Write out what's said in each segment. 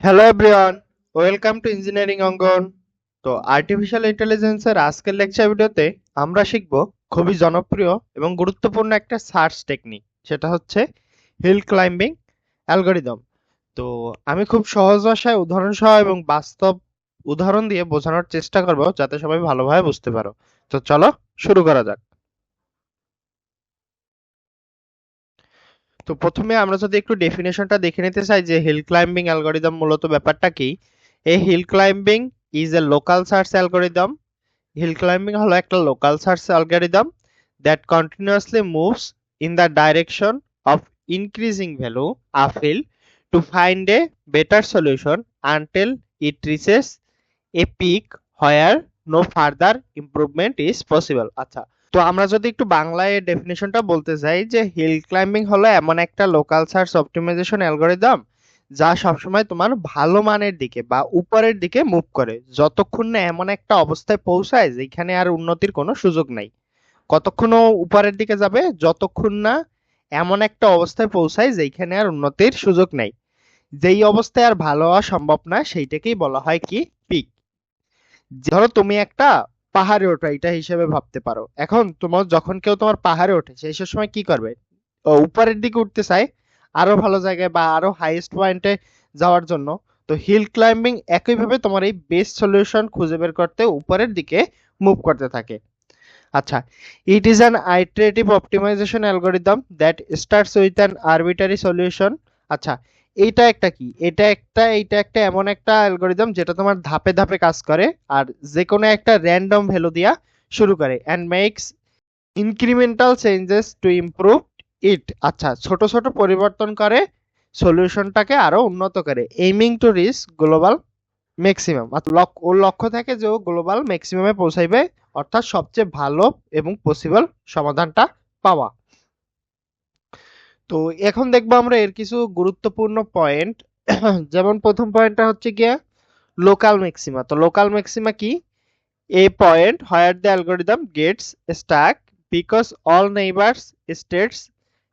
Hello everyone welcome to engineering Angon তো artificial ইন্টেলিজেন্সের আজকের লেকচার ভিডিওতে আমরা শিখব খুবই জনপ্রিয় এবং গুরুত্বপূর্ণ একটা সার্চ টেকনিক সেটা হচ্ছে হিল ক্লাইম্বিং অ্যালগোরিদম তো আমি খুব সহজ ভাষায় উদাহরণ সহ এবং বাস্তব উদাহরণ দিয়ে বোঝানোর চেষ্টা করব যাতে সবাই ভালোভাবে বুঝতে পারো। তো চলো শুরু করা যাক। তো প্রথমে আমরা যদি একটু ডেফিনেশনটা দেখে নিতে চাই যে হিল ক্লাইম্বিং অ্যালগোরিদম মূলত ব্যাপারটা কি a hill climbing is a local search algorithm hill climbing হলো একটা local search algorithm that continuously moves in the direction of increasing value uphill to find a better solution until it reaches a peak where no further improvement is possible আচ্ছা তো আমরা যদি একটু বাংলায় ডেফিনেশনটা বলতে চাই যে হিল ক্লাইম্বিং হলো এমন একটা লোকাল সার্চ অপটিমাইজেশন অ্যালগোরিদম যা সবসময় তোমার ভালো মানের দিকে বা উপরের দিকে মুভ করে। যতক্ষণ না এমন একটা অবস্থায় পৌঁছায় যেখানে আর উন্নতির কোনো সুযোগ নাই। কতক্ষণ ও উপরের দিকে যাবে? যতক্ষণ না এমন একটা অবস্থায় পৌঁছায় যেখানে আর উন্নতির সুযোগ নাই। যেই অবস্থায় আর ভালো হওয়া সম্ভব না, সেইটাকেই বলা হয় কি? পিক ধরো তুমি একটা পাহাড়ে ওঠা, এটা হিসেবে ভাবতে পারো। এখন তোমার, যখন কেউ তোমার পাহাড়ে ওঠে সেই সব সময় কি করবে? উপরের দিকে উঠতে চায়, আরও ভালো জায়গায় বা আরও হাইয়েস্ট পয়েন্টে যাওয়ার জন্য। তো হিল ক্লাইম্বিং একইভাবে তোমার এই বেস্ট সলিউশন খুঁজে বের করতে উপরের দিকে মুভ করতে থাকে। আচ্ছা it is an iterative optimization algorithm that starts with an arbitrary solution আচ্ছা এইটা একটা কি? এটা একটা, এইটা একটা এমন একটা অ্যালগোরিদম যেটা তোমার ধাপে ধাপে কাজ করে আর যে কোনো একটা র্যান্ডম ভ্যালু দিয়া শুরু করে and makes incremental changes to improve it আচ্ছা ছোট ছোট পরিবর্তন করে সলিউশনটাকে আরও উন্নত করে aiming to reach global maximum ওর লক্ষ্য থাকে যে ও গ্লোবাল ম্যাক্সিমামে পৌঁছাইবে, অর্থাৎ সবচেয়ে ভালো এবং পসিবল সমাধানটা পাওয়া। তো এখন দেখব আমরা এর কিছু গুরুত্বপূর্ণ পয়েন্ট যেমন প্রথম পয়েন্টটা হচ্ছে গিয়া লোকাল ম্যাক্সিমা তো লোকাল ম্যাক্সিমা কি? A point where the algorithm gets stuck because all neighbors states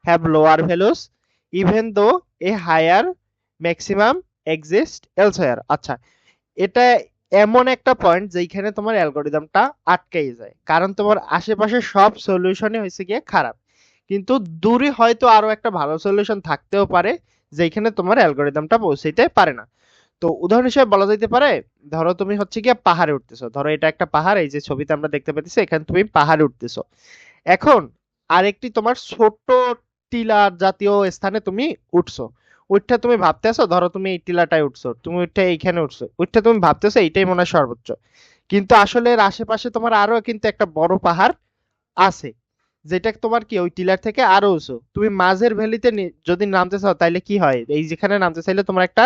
have lower values, even though a higher maximum exists elsewhere. আচ্ছা এটা এমন একটা পয়েন্ট যেখানে তোমার অ্যালগোরিদমটা আটকাই যায়। কারণ তোমার আশেপাশে সব সলিউশনই হয়েছে গিয়ে খারাপ। কিন্তু দূরে হয়তো আরও একটা ভালো সলিউশন থাকতেও পারে যেখানে তোমার অ্যালগোরিদমটা পৌঁছাইতে পারে না। তো উদাহরণ হিসেবে বলা যেতে পারে, ধরো তুমি হচ্ছে গিয়ে পাহাড়ে উঠতেছো, ধরো এটা একটা পাহাড়, এই যে ছবিতে আমরা দেখতে পাচ্ছি এখানে তুমি পাহাড়ে উঠতেছো। এখন আরেকটি তোমার ছোট টিলা জাতীয় স্থানে তুমি উঠছো। ওইটা তুমি ভাবতেছো, ধরো তুমি এই টিলাটায় উঠছো, তুমি উঠে এইখানে উঠছো ওইটা তুমি ভাবতেছো এইটাই মনে হয় সর্বোচ্চ। কিন্তু আসলে এর আশেপাশে তোমার আরও কিন্তু একটা বড় পাহাড় আছে। যেটা তোমার কি, ওই টিলার থেকে আরও উঁচু। তুমি মাঝের ভ্যালিতে যদি নামতে চাও তাহলে কি হয়? এই যেখানে নামতে চাইলে তোমার একটা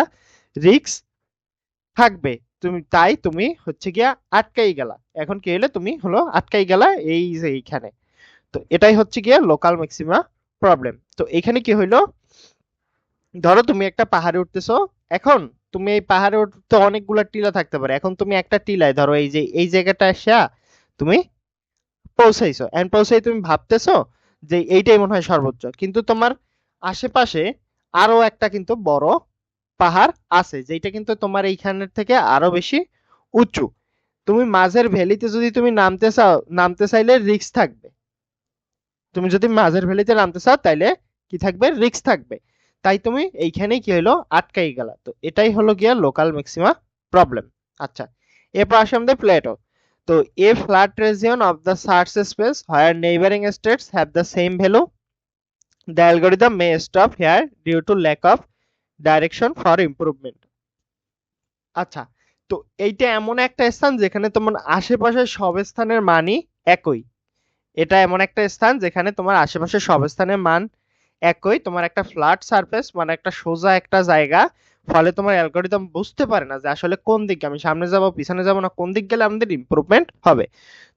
রিক্স থাকবে। তুমি, তাই তুমি হচ্ছে গিয়া আটকাই গেলা। এখন কি হলো তুমি হলো আটকাই গেলা এই যে এইখানে। তো এটাই হচ্ছে গিয়া লোকাল ম্যাক্সিমা প্রবলেম তো এখানে কি হইল, ধরো তুমি একটা পাহাড়ে উঠতেছো, এখন তুমি এই পাহাড়ে উঠতে অনেকগুলা টিলা থাকতে পারে। এখন তুমি একটা টিলায়, ধরো এই যে, এই জায়গাটা আসা তুমি পৌঁছাইছো এন্ড পৌঁছাই তুমি ভাবতেছো যে এইটাই মনে হয় সর্বোচ্চ। কিন্তু তোমার আশেপাশে আরও একটা কিন্তু বড় পাহাড় আছে যেটা কিন্তু তোমার এইখানের থেকে আরও বেশি উঁচু। তুমি মাঝের ভ্যালিতে যদি তুমি নামতে চাও, নামতে চাইলে রিস্ক থাকবে। তুমি যদি মাঝের ভ্যালিতে নামতে চাও, তাইলে কি থাকবে? রিক্স থাকবে। তাই তুমি এইখানেই কি হলো আটকাই গেলা। তো এটাই হলো গিয়া লোকাল ম্যাক্সিমা প্রবলেম আচ্ছা এরপর আসে আমাদের প্লেটো তো a flat region of the search space where neighbouring states have the same value the algorithm may stop here due to lack of direction for improvement আচ্ছা তো এইটা এমন একটা স্থান যেখানে তোমার আশেপাশের সব স্থানের মানই একই। এটা এমন একটা স্থান যেখানে তোমার আশেপাশে সব স্থানের মান একই। তোমার একটা ফ্ল্যাট সারফেস মানে একটা সোজা একটা জায়গা ফলে তোমার অ্যালগোরিদম বুঝতে পারে না যে আসলে কোন দিকে আমি সামনে যাব, পিছনে যাব না, কোন দিক গেলে আমাদের ইমপ্রুভমেন্ট হবে।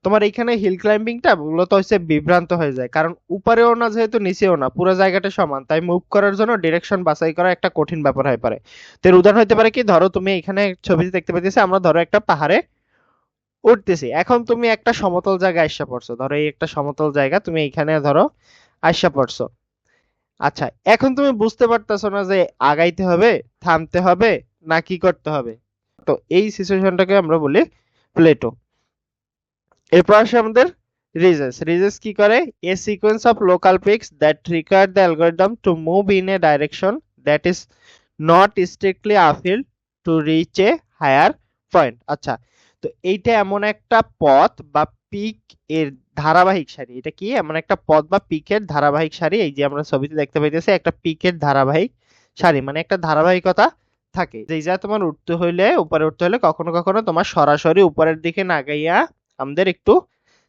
তোমার এইখানে হিল ক্লাইম্বিংটা মূলত হচ্ছে বিভ্রান্ত হয়ে যায়, কারণ উপরেও না, যেহেতু নিচেও না, পুরো জায়গাটা সমান, তাই মুভ করার জন্য ডিরেকশন বাছাই করা একটা কঠিন ব্যাপার হয়ে পারে তো উদাহরণ হতে পারে কি, ধরো তুমি এখানে ছবিতে দেখতে পাচ্ছি আমরা ধরো একটা পাহাড়ে উঠতেছি, এখন তুমি একটা সমতল জায়গায় আইসা পড়ছো, ধরো এই একটা সমতল জায়গা তুমি এখানে ধরো আইসা পড়ছো। আচ্ছা এখন তুমি বুঝতে পারতেছো না যে আগাইতে হবে, থামতে হবে, না কি করতে হবে। তো এই সিচুয়েশনটাকে আমরা বলি প্লেটো এরপর আসে আমাদের রিজেস রিজেস কি করে? A sequence of local peaks that require the algorithm to move in a direction that is not strictly uphill to reach a higher point আচ্ছা তো এইটা এমন একটা পথ বা পিক এর ধারাবাহিক সারি। এটা কি? এমন একটা পথ বা পিকের ধারাবাহিক সারি, এই যে আমরা ছবিতে দেখতে পাইতেছি, একটা পিকের ধারাবাহিক সারি। মানে একটা ধারাবাহিকতা থাকে। যেই যা তোমার উঠতে হইলে, উপরে উঠতে হলে কখনো কখনো তোমার সরাসরি উপরের দিকে না গাইয়া আমাদের একটু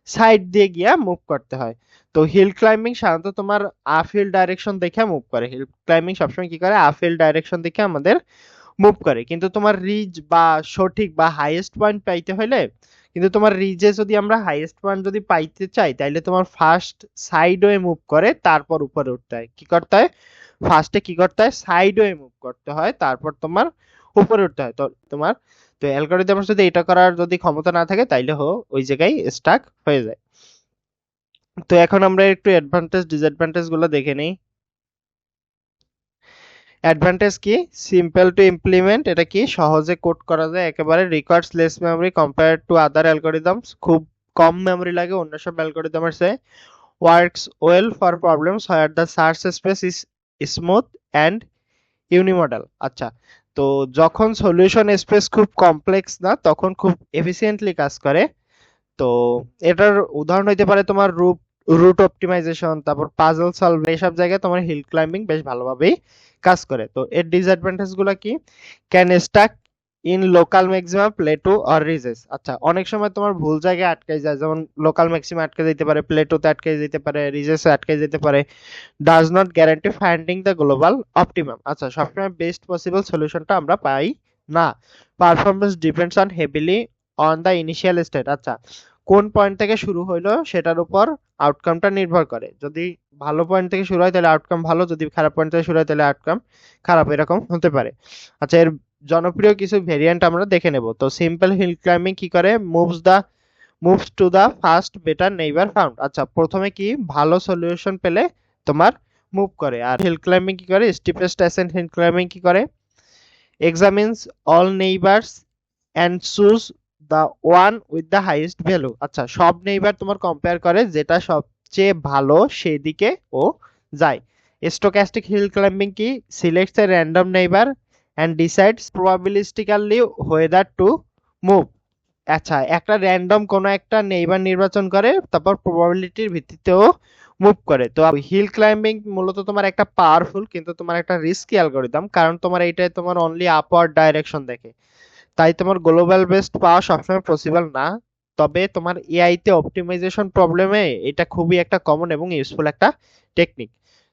সাইড দিয়ে গিয়া মুভ করতে হয়। তো হিল ক্লাইম্বিং সাধারণত তোমার আফিল ডাইরেকশন দেখে মুভ করে। হিল ক্লাইম্বিং সবসময় কি করে? আফিল ডাইরেকশন দেখে আমাদের মুভ করে। কিন্তু তোমার রিজ বা সঠিক বা হাইয়েস্ট পয়েন্ট পাইতে হলে কিন্তু তোমার রিজে যদি আমরা হাইয়েস্ট পয়েন্ট যদি পাইতে চাই, তাইলে তোমার ফার্স্ট সাইড ওয়ে মুভ করে, তারপর উপরে উঠতে হয়। কি করতে হয়? ফার্স্টে কি করতে হয়? সাইড ওয়ে মুভ করতে হয়, তারপর তোমার উপরে উঠতে হয়। তো তোমার, তো অ্যালগরিদম যদি এটা করার যদি ক্ষমতা না থাকে, তাইলে হো, ওই জায়গায় স্টাক হয়ে যায়। তো এখন আমরা একটু অ্যাডভান্টেজ ডিসঅ্যাডভান্টেজগুলো দেখে নেই। অ্যাডভান্টেজ কি? সিম্পল টু ইমপ্লিমেন্ট এটা কি? সহজে কোড করা যায়, একেবারে requires less memory compare to other algorithms খুব কম মেমরি লাগে অন্য সব অ্যালগরিদমের চেয়ে। Works well for problems where the search space is smooth and unimodal আচ্ছা তো যখন সলিউশন স্পেস খুব কমপ্লেক্স না, তখন খুব এফিসিয়েন্টলি কাজ করে। তো এটার উদাহরণ হইতে পারে তোমার রুট রুট অপটিমাইজেশন তারপর পাজল সলভ এইসব জায়গায় তোমার হিল ক্লাইম্বিং বেশ ভালোভাবেই কাজ করে। তো এর ডিসঅ্যাডভান্টেজগুলো কি? Can stuck in local maximum plateau or ridges আচ্ছা অনেক সময় তোমার ভুল জায়গায় আটকে যায়, যেমন লোকাল ম্যাক্সিমাম আটকে যেতে পারে প্লেটোতে আটকে যেতে পারে রিজেসে আটকে যেতে পারে does not guarantee finding the global optimum আচ্ছা সবসময় বেস্ট পসিবল সলিউশনটা আমরা পাই না। Performance depends on heavily on the initial state আচ্ছা কোন পয়েন্ট থেকে শুরু হইল সেটার উপর আউটকামটা নির্ভর করে। যদি ভালো পয়েন্ট থেকে শুরু হয় তাহলে আউটকাম ভালো, যদি খারাপ পয়েন্ট থেকে শুরু হয় তাহলে আউটকাম খারাপ, এরকম হতে পারে। আচ্ছা এর জনপ্রিয় কিছু ভেরিয়েন্ট আমরা দেখে নেব। তো সিম্পল হিল ক্লাইম্বিং কি করে? Moves the moves to the first better neighbour found আচ্ছা প্রথমে কি ভালো সলিউশন পেলে তোমার মুভ করে। আর হিল ক্লাইম্বিং কি করে? স্টিপেস্ট অ্যাসেন্ট হিল ক্লাইম্বিং কি করে? Examines all neighbours and choose the one with the highest value আচ্ছা সব নেইবার তোমার কম্পেয়ার করে যেটা সবচেয়ে ভালো সেই দিকে ও যায়। স্টোক্যাস্টিক হিল ক্লাইম্বিং কি? Selects a random neighbour and decides probabilistically whether to move আচ্ছা একটা র্যান্ডম কোনো একটা নেইবার নির্বাচন করে, তারপর প্রবাবিলিটির ভিত্তিতেও মুভ করে। তো হিল ক্লাইম্বিং মূলত তোমার একটা পাওয়ারফুল কিন্তু তোমার একটা রিস্কি অ্যালগরিদম কারণ তোমার এইটাই তোমার অনলি আপওয়ার্ড ডাইরেকশন দেখে। তাই তোমার গ্লোবাল বেস্ট পাওয়া সবসময় পসিবল না। তবে তোমার এআই তে অপটিমাইজেশন প্রবলেমে এটা খুবই একটা কমন এবং ইউজফুল একটা টেকনিক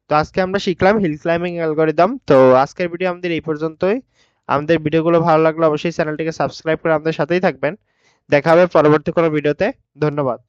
তো আজকে আমরা শিখলাম হিল ক্লাইম্বিং অ্যালগরিদম তো আজকের ভিডিও আমাদের এই পর্যন্তই। আমাদের ভিডিওগুলো ভালো লাগলে অবশ্যই চ্যানেলটিকে সাবস্ক্রাইব করে আমাদের সাথেই থাকবেন। দেখা হবে পরবর্তী কোনো ভিডিওতে ধন্যবাদ।